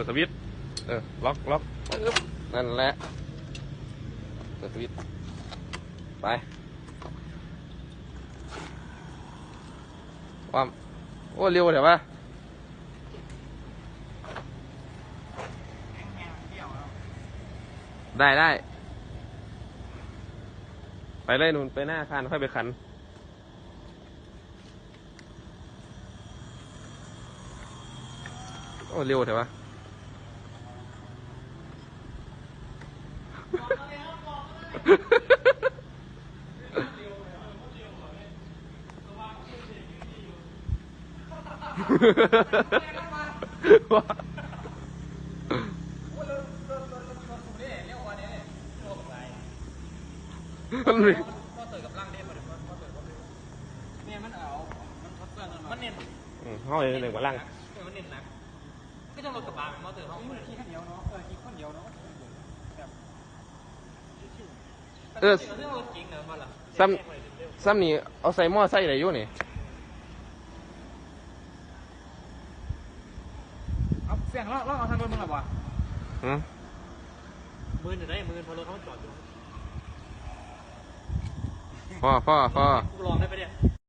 ปิดสวิตช์เออล็อกล็อกปึ๊บนั่นแหละเปิดสวิตช์ไปความโอ้เร็วเดี๋ยววะได้ได้ ไปเลยนุ่นไปหน้าอาคารค่อยไปขันโอ้เร็วเถอะวะ ว่ามันมีพ่อเตยกับร่างเดียบป่ะหรือไงเนี่ยมันเอามันแข็งมันเน้นอืมห้องเลยหนึ่งกว่าล่างเออมันเน้นนักก็จะรถกระบะมันมาเตยห้องมันขี่คนเดียวเนาะเออขี่คนเดียวเนาะเออเรื่องรถจริงเนอะมซ้ำซ้ำนี่เอาใส่หม้อใส่อะไรอยู่นี่ เอาเสียงลอกลอกเอาทางรถมึงหรอวะหืมมือหนึ่งได้มือพอรถเขาจอดอยู่พ่อพ่อพ่อกูลองได้ไปเนี่ย